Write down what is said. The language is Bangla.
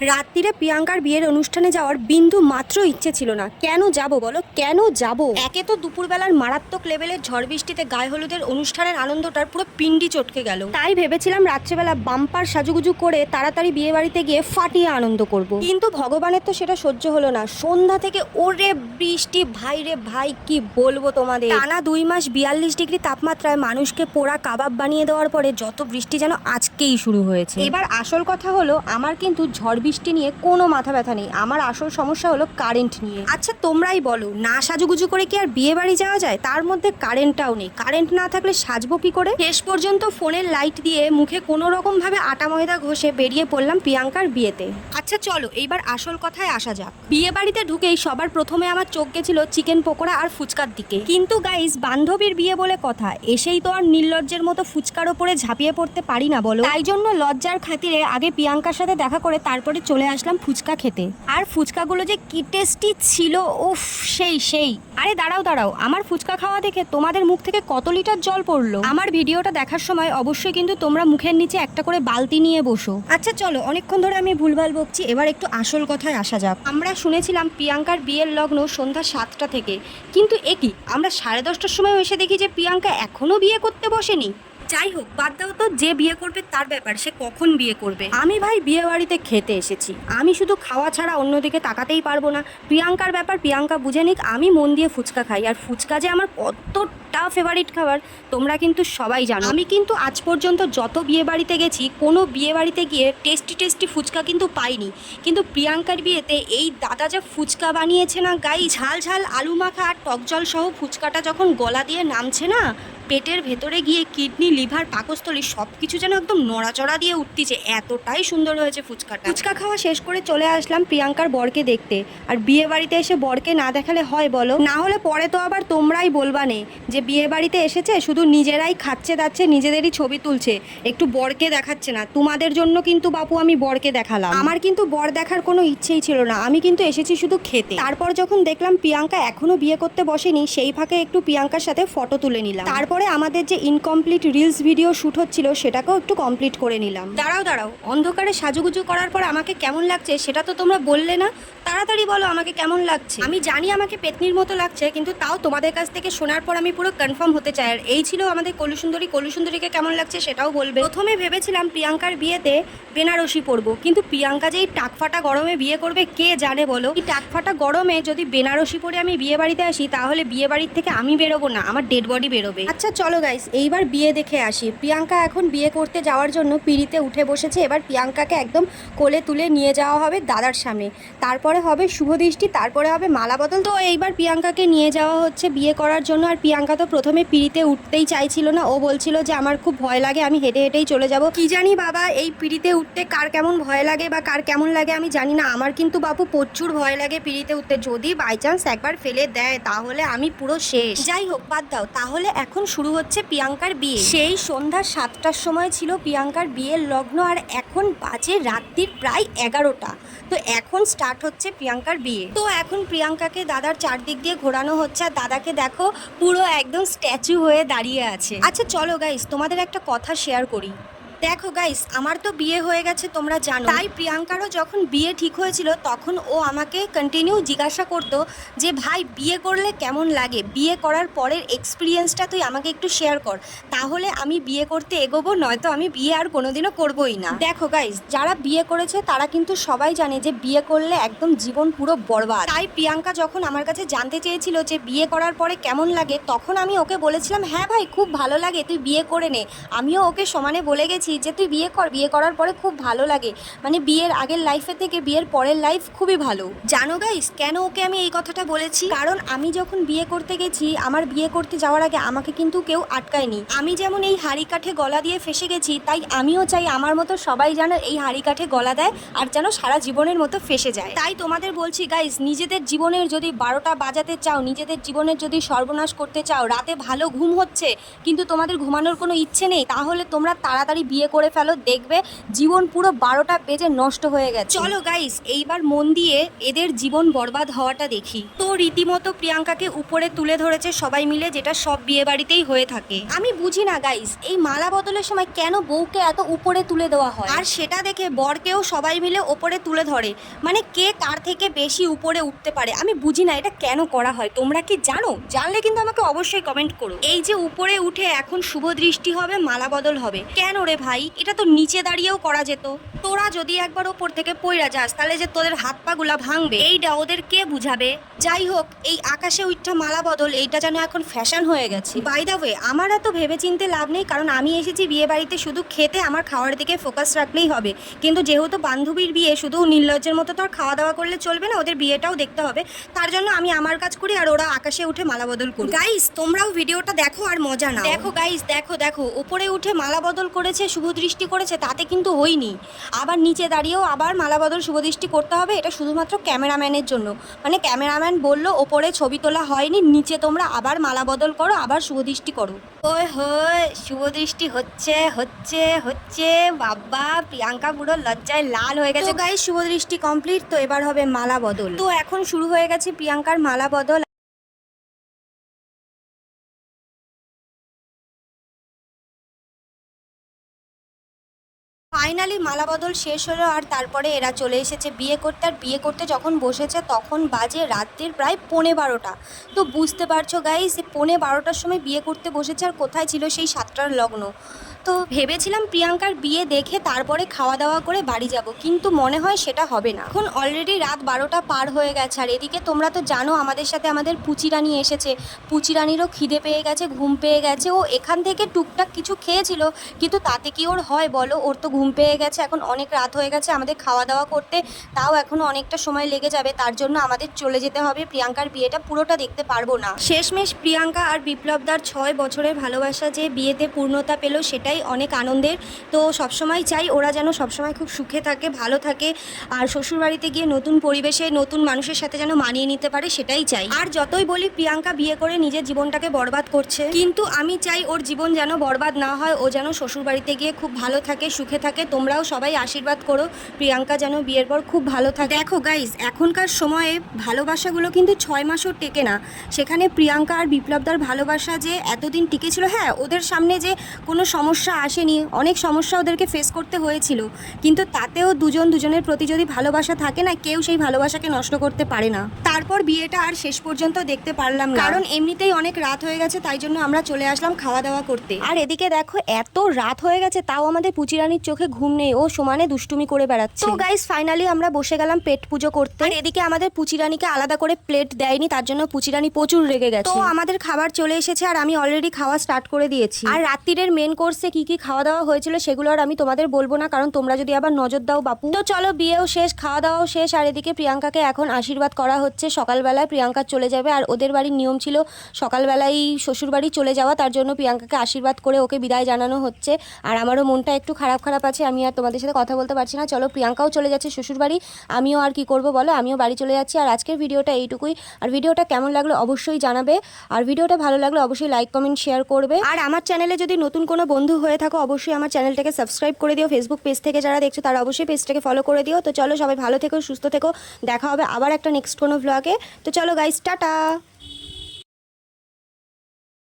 রাত্রিরে প্রিয়াঙ্কার বিয়ের অনুষ্ঠানে যাওয়ার বিন্দু মাত্র ইচ্ছে ছিল না। কেন যাব বলো? কেন যাব? একে তো দুপুরবেলার মারাত্মক লেভেলের ঝড় বৃষ্টিতে গায়ে হলুদের অনুষ্ঠানের আনন্দটার পুরো পিন্ডি চটকে গেল। তাই ভেবেছিলাম রাত্রেবেলা বাম্পার সাজুগুজু করে তাড়াতাড়ি বিয়ে বাড়িতে গিয়ে ফাটিয়ে আনন্দ করব। কিন্তু ভগবানের তো সেটা সহ্য হলো না। সন্ধ্যা থেকে ওরে বৃষ্টি, ভাই রে ভাই, কি বলব তোমাদের? টানা দুই মাস বিয়াল্লিশ ডিগ্রি তাপমাত্রায় মানুষকে পোড়া কাবাব বানিয়ে দেওয়ার পরে যত বৃষ্টি যেন আজকেই শুরু হয়েছে। এবার আসল কথা হলো, আমার কিন্তু ঝড় বৃষ্টি নিয়ে কোনো মাথা ব্যথা নেই। আমার আসল সমস্যা হলো কারেন্ট নিয়ে। আচ্ছা তোমরাই বলো, না সাজুগুজু করে কি আর বিয়ে বাড়ি যাওয়া যায়? তার মধ্যে কারেন্টটাও নেই। কারেন্ট না থাকলে সাজবো কি করে? শেষ পর্যন্ত ফোনের লাইট দিয়ে মুখে কোনো রকম ভাবে আটা ময়দা ঘষে বেরিয়ে পড়লাম প্রিয়াঙ্কার বিয়েতে। আচ্ছা চলো, এইবার আসল কথায় আসা যাক। বিয়ে বাড়িতে ঢুকেই সবার প্রথমে আমার চোখ গেছিল চিকেন পকোড়া আর ফুচকার দিকে। কিন্তু গাইস বান্ধবীর বিয়ে বলে কথা, এসেই তো আর নির্লজ্জের মতো ফুচকার ওপরে ঝাঁপিয়ে পড়তে পারি না বলো। তাই জন্য লজ্জার খাতিরে আগে প্রিয়াঙ্কার সাথে দেখা করে তারপরে চলে আসলাম ফুচকা খেতে। আর ফুচকাগুলো যে কি টেস্টি ছিল, উফ, সেই সেই। আরে দাঁড়াও দাঁড়াও, আমার ফুচকা খাওয়া দেখে তোমাদের মুখ থেকে কত লিটার জল পড়ল? আমার ভিডিওটা দেখার সময় অবশ্যই কিন্তু তোমরা মুখের নিচে একটা করে বালতি নিয়ে বসো। আচ্ছা চলো, অনেকক্ষণ ধরে আমি ভুলভাল বকছি, এবার একটু আসল কথায় আসা যাক। আমরা শুনেছিলাম প্রিয়াঙ্কার বিয়ের লগ্ন সন্ধ্যা সাতটা থেকে। কিন্তু একই আমরা সাড়ে দশটার সময় এসে দেখি যে প্রিয়াঙ্কা এখনও বিয়ে করতে বসেনি। যাই হোক, বাদ দাও তো, যে বিয়ে করবে তার ব্যাপার, সে কখন বিয়ে করবে? আমি ভাই বিয়ে বাড়িতে খেতে এসেছি। আমি শুধু খাওয়া ছাড়া অন্যদিকে তাকাতেই পারব না। প্রিয়াঙ্কার ব্যাপার প্রিয়াঙ্কা বুঝে নিক, আমি মন দিয়ে ফুচকা খাই। আর ফুচকা যে আমার কতটা ফেভারিট খাবার, তোমরা কিন্তু সবাই জানো। আমি কিন্তু আজ পর্যন্ত যত বিয়ে বাড়িতে গেছি, কোনো বিয়ে বাড়িতে গিয়ে টেস্টি টেস্টি ফুচকা কিন্তু পাইনি। কিন্তু প্রিয়াঙ্কার বিয়েতে এই দাদা যে ফুচকা বানিয়েছে না গাই ঝাল ঝাল, আলু মাখা আর টক জল সহ ফুচকাটা যখন গলা দিয়ে নামছে না পেটের ভেতরে গিয়ে কিডনি, লিভার, পাকস্থলী সব কিছু যেন একদম নড়াচড়া দিয়ে উঠতিছে। এতটাই সুন্দর হয়েছে ফুচকাটা। ফুচকা খাওয়া শেষ করে চলে আসলাম প্রিয়াঙ্কার বরকে দেখতে। আর বিয়ে বাড়িতে এসে বরকে না দেখালে হয় বলো? না হলে পরে তো আবার তোমরাই বলবানে যে বিয়ে বাড়িতে এসেছে, শুধু নিজেরাই খাচ্ছে দাচ্ছে, নিজেদেরই ছবি তুলছে। একটু বরকে দেখাচ্ছে না। তোমাদের জন্য কিন্তু বাপু আমি বরকে দেখালাম। আমার কিন্তু বর দেখার কোনো ইচ্ছেই ছিল না। আমি কিন্তু এসেছি শুধু খেতে। তারপর যখন দেখলাম প্রিয়াঙ্কা এখনও বিয়ে করতে বসেনি, সেই ফাঁকে একটু প্রিয়াঙ্কার সাথে ফটো তুলে নিলাম। তারপরে আমাদের যে ইনকমপ্লিট রিলস ভিডিও শুট হচ্ছিল, সেটাকেও একটু কমপ্লিট করে নিলাম। দাঁড়াও দাঁড়াও। অন্ধকারে সাজুগুজু করার পর আমাকে কেমন লাগছে, সেটা তো তোমরা বললে না। তাড়াতাড়ি বলো আমাকে কেমন লাগছে। আমি জানি আমাকে পেতনির মতো লাগছে, কিন্তু তাও তোমাদের কাছ থেকে শোনার পর আমি পুরো কনফার্ম হতে চাই। আর এই ছিল আমাদের কলুসুন্দরী। কলুসুন্দরীকে কেমন লাগছে সেটাও বলবে। প্রথমে ভেবেছিলাম প্রিয়াঙ্কার বিয়েতে বেনারসি পরবো, কিন্তু প্রিয়াঙ্কা যে এই টাকফাটা গরমে বিয়ে করবে, কে জানে বলো? এই টাকফাটা গরমে যদি বেনারসি পরে আমি বিয়ে বাড়িতে আসি, তাহলে বিয়ে বাড়ির থেকে আমি বেরোবো না, আমার ডেড বডি বেরোবে। আচ্ছা চলো গাইস এইবার বিয়ে দেখে আসি। প্রিয়াঙ্কা এখন বিয়ে করতে যাওয়ার জন্য পিড়িতে উঠে বসেছে। এবার প্রিয়াঙ্কাকে একদম কোলে তুলে নিয়ে যাওয়া হবে দাদার সামনে। তারপরে হবে শুভ দৃষ্টি, তারপরে হবে মালা বদল। তো এইবার প্রিয়াঙ্কাকে নিয়ে যাওয়া হচ্ছে বিয়ে করার জন্য। আর প্রিয়াঙ্কা তো প্রথমে পিড়িতে উঠতেই চাইছিল না। ও বলছিল যে, আমার খুব ভয় লাগে, আমি হেঁটে হেঁটেই চলে যাব। কি জানি বাবা, এই পিড়িতে উঠতে কার কেমন ভয় লাগে বা কার কেমন লাগে আমি জানি না। আমার কিন্তু বাপু প্রচুর ভয় লাগে পিড়িতে উঠতে। যদি বাই চান্স একবার ফেলে দেয়, তাহলে আমি পুরো শেষ। যাই হোক, বাদ দাও। তাহলে এখন শুরু হচ্ছে প্রিয়াঙ্কার বিয়ে। সেই সন্ধ্যা সাতটার সময় ছিল প্রিয়াঙ্কার বিয়ের লগ্ন আর এখন বাজে রাত্রির প্রায় এগারোটা। তো এখন স্টার্ট হচ্ছে প্রিয়াঙ্কার বিয়ে। তো এখন প্রিয়াঙ্কাকে দাদার চারদিক দিয়ে ঘোরানো হচ্ছে আর দাদাকে দেখো পুরো একদম স্ট্যাচু হয়ে দাঁড়িয়ে আছে। আচ্ছা চলো গাইস তোমাদের একটা কথা শেয়ার করি। দেখো গাইস আমার তো বিয়ে হয়ে গেছে, তোমরা জানো। তাই প্রিয়াঙ্কারও যখন বিয়ে ঠিক হয়েছিল, তখন ও আমাকে কন্টিনিউ জিজ্ঞাসা করতো যে, ভাই, বিয়ে করলে কেমন লাগে? বিয়ে করার পরের এক্সপিরিয়েন্সটা তুই আমাকে একটু শেয়ার কর। তাহলে আমি বিয়ে করতে এগোবো, নয়তো আমি বিয়ে আর কোনোদিনও করবোই না। দেখো গাইস যারা বিয়ে করেছে, তারা কিন্তু সবাই জানে যে, বিয়ে করলে একদম জীবন পুরো বরবাদ। তাই প্রিয়াঙ্কা যখন আমার কাছে জানতে চেয়েছিল যে, বিয়ে করার পরে কেমন লাগে? তখন আমি ওকে বলেছিলাম হ্যাঁ ভাই, খুব ভালো লাগে, তুই বিয়ে করে নে। আমিও ওকে সমানে বলে গেছি যে তুই বিয়ে কর, বিয়ে করার পরে খুব ভালো লাগে। মানে বিয়ের আগের লাইফের থেকে বিয়ের পরের লাইফ খুবই ভালো। জানো গাইস কেন ওকে আমি এই কথাটা বলেছি? কারণ আমি যখন বিয়ে করতে গেছি, আমার বিয়ে করতে যাওয়ার আগে আমাকে কিন্তু কেউ আটকায়নি। আমি যেমন এই হাড়ি কাঠে গলা দিয়ে ফেসে গেছি, তাই আমিও চাই আমার মতো সবাই যেন এই হাড়ি কাঠে গলা দেয় আর যেন সারা জীবনের মতো ফেসে যায়। তাই তোমাদের বলছি গাইস নিজেদের জীবনের যদি বারোটা বাজাতে চাও, নিজেদের জীবনের যদি সর্বনাশ করতে চাও, রাতে ভালো ঘুম হচ্ছে, কিন্তু তোমাদের ঘুমানোর কোনো ইচ্ছে নেই, তাহলে তোমরা তাড়াতাড়ি বিয়ে করে ফেলো দেখবে জীবন পুরো বারোটা বেজে নষ্ট হয়ে গেছে। চলো গাইস এইবার মন দিয়ে এদের জীবন বরবাদ হওয়াটা দেখি। তো রীতিমতো প্রিয়াঙ্কাকে উপরে তুলে ধরেছে সবাই মিলে যেটা সব বিয়ে বাড়িতেই হয়ে থাকে। আমি বুঝি না গাইস এই মালা বদলের সময় কেন বউকে এত উপরে তুলে দেওয়া হয়? আর সেটা দেখে বরকেও সবাই মিলে ওপরে তুলে ধরে। মানে কে কার থেকে বেশি উপরে উঠতে পারে আমি বুঝি না এটা কেন করা হয়। তোমরা কি জানো? জানলে কিন্তু আমাকে অবশ্যই কমেন্ট করো। এই যে উপরে উঠে এখন শুভ দৃষ্টি হবে মালা বদল হবে। কেন রে ভাই, এটা তো নিচে দাঁড়িয়েও করা যেত। তোরা যদি একবার ওপর থেকে পইরা যাস, তাহলে যে তোদের হাত পা গুলা ভাঙবে। এইটা ওদের কে বুঝাবে? যাই হোক, এই আকাশে উঠা মালা বদল, এইটা যেন এখন ফ্যাশন হয়ে গেছে। বাই দা ওয়ে আমার এত ভেবে চিনতে লাভ নেই, কারণ আমি এসেছি বিয়ে বাড়িতে শুধু খেতে, আমার খাওয়ার দিকে ফোকাস রাখলেই হবে। কিন্তু যেহেতু বান্ধবীর বিয়ে, শুধু নির্লজ্জের মতো তো আর খাওয়া দাওয়া করলে চলবে না, ওদের বিয়েটাও দেখতে হবে। তার জন্য আমি আমার কাজ করি আর ওরা আকাশে উঠে মালা বদল করি গাইস তোমরাও ভিডিওটা দেখো আর মজা নাও। দেখো গাইস দেখো দেখো, উপরে উঠে মালা বদল করেছে শুভ দৃষ্টি করেছে তাতে কিন্তু হয়নি। আবার নিচে দাঁড়িয়েও আবার মালা বদল শুভ দৃষ্টি করতে হবে এটা শুধুমাত্র ক্যামেরাম্যানের জন্য। মানে ক্যামেরাম্যান বলল ওপরে ছবি তোলা হয়নি নিচে তোমরা আবার মালা বদল করো আবার শুভ দৃষ্টি করো। ওই হয় শুভ দৃষ্টি হচ্ছে হচ্ছে হচ্ছে বাবা প্রিয়াঙ্কা পুরো লজ্জায় লাল হয়ে গেছে। গাই শুভ দৃষ্টি কমপ্লিট তো এবার হবে মালা বদল তো এখন শুরু হয়ে গেছে প্রিয়াঙ্কার মালা বদল ফাইনালি মালা বদল শেষ হলো আর তারপরে এরা চলে এসেছে বিয়ে করতে। আর বিয়ে করতে যখন বসেছে তখন বাজে রাত্রির প্রায় পৌনে বারোটা। তো বুঝতে পারছ গাইস পৌনে বারোটার সময় বিয়ে করতে বসেছে আর কোথায় ছিল সেই সাতটার লগ্ন। তো ভেবেছিলাম প্রিয়াঙ্কার বিয়ে দেখে তারপরে খাওয়া দাওয়া করে বাড়ি যাব, কিন্তু মনে হয় সেটা হবে না। এখন অলরেডি রাত বারোটা পার হয়ে গেছে, আর এদিকে তোমরা তো জানো আমাদের সাথে আমাদের পুচিরানি এসেছে। পুচিরানিরও খিদে পেয়ে গেছে, ঘুম পেয়ে গেছে। ও এখান থেকে টুকটাক কিছু খেয়েছিল, কিন্তু তাতে কি ওর হয় বলো? ওর তো ঘুম পেয়ে গেছে, এখন অনেক রাত হয়ে গেছে আমাদের খাওয়া দাওয়া করতে। তাও এখনও অনেকটা সময় লেগে যাবে, তার জন্য আমাদের চলে যেতে হবে। প্রিয়াঙ্কার বিয়েটা পুরোটা দেখতে পারব না। শেষমেশ প্রিয়াঙ্কা আর বিপ্লবদার ছয় বছরের ভালোবাসা যে বিয়েতে পূর্ণতা পেল সেটাই অনেক আনন্দের। তো সবসময় চাই ওরা যেন সবসময় খুব সুখে থাকে, ভালো থাকে। আর শ্বশুরবাড়িতে গিয়ে নতুন পরিবেশে, নতুন মানুষের সাথে যেন মানিয়ে নিতে পারে, সেটাই চাই। আর যতই বলি, প্রিয়াঙ্কা বিয়ে করে নিজের জীবনটাকে বরবাদ করছে। কিন্তু আমি চাই ওর জীবন যেন বরবাদ না হয়, ও যেন শ্বশুরবাড়িতে গিয়ে খুব ভালো থাকে, সুখে থাকে। তোমরাও সবাই আশীর্বাদ করো, প্রিয়াঙ্কা যেন বিয়ের পর খুব ভালো থাকে। দেখো গাইস এখনকার সময়ে ভালোবাসাগুলো কিন্তু ছয় মাসও টেকে না। সেখানে প্রিয়াঙ্কা আর বিপ্লবদার ভালোবাসা যে এতদিন টিকেছিল হ্যাঁ ওদের সামনে যে কোনো সমস্যা আসেনি অনেক সমস্যা ওদেরকে ফেস করতে হয়েছিল। কিন্তু তাতেও দুজন দুজনের প্রতি যদি ভালোবাসা থাকে না কেউ সেই ভালোবাসাকে নষ্ট করতে পারে না। তারপর বিয়েটা আর শেষ পর্যন্ত দেখতে পারলাম না। কারণ এমনিতেই অনেক রাত হয়ে গেছে তাই জন্য আমরা চলে আসলাম খাওয়া দাওয়া করতে। আর এদিকে দেখো এত রাত হয়ে গেছে তাও আমাদের পুচিরানির চোখে ঘুম নেই। ও সমানে দুষ্টুমি করে বেড়াচ্ছে। তো গাইস ফাইনালি আমরা বসে গেলাম পেট পুজো করতে। আর এদিকে আমাদের পুচিরানিকে আলাদা করে প্লেট দেয়নি তার জন্য পুচিরানি প্রচুর রেগে গেছে। তো আমাদের খাবার চলে এসেছে আর আমি অলরেডি খাওয়া স্টার্ট করে দিয়েছি। আর রাত্রিরের মেন কোর্সে কি কি খাওয়া দাওয়া হয়েছিল সেগুলো আর আমি তোমাদের বলব না, কারণ তোমরা যদি আবার নজর দাও বাপু। তো চলো বিয়েও শেষ, খাওয়া দাওয়াও শেষ, আর এদিকে প্রিয়াঙ্কাকে এখন আশীর্বাদ করা হচ্ছে। সকালবেলায় প্রিয়াঙ্কা চলে যাবে, আর ওদের বাড়ির নিয়ম ছিল সকালবেলায় শ্বশুর বাড়ি চলে যাওয়া, তার জন্য প্রিয়াঙ্কাকে আশীর্বাদ করে ওকে বিদায় জানানো হচ্ছে। আর আমারও মনটা একটু খারাপ খারাপ আছে, আমি আর তোমাদের সাথে কথা বলতে পারছি না। চলো প্রিয়াঙ্কাও চলে যাচ্ছে শ্বশুর বাড়ি আমিও আর কি করব বলো, আমিও বাড়ি চলে যাচ্ছি। আর আজকের ভিডিওটা এইটুকুই। আর ভিডিওটা কেমন লাগল অবশ্যই জানাবে। আর ভিডিওটা ভালো লাগলে অবশ্যই লাইক, কমেন্ট, শেয়ার করবে। আর আমার চ্যানেলে যদি নতুন কোনো বন্ধু হয়ে থাকো, অবশ্যই আমার চ্যানেলটাকে সাবস্ক্রাইব করে দিও। ফেসবুক পেজ থেকে যারা দেখছ, তারা অবশ্যই পেজটাকে ফলো করে দিও। তো চলো সবাই ভালো থেকো, সুস্থ থেকো। দেখা হবে আবার একটা নেক্সট কোনো ভ্লগে তো চলো গাইস টাটা!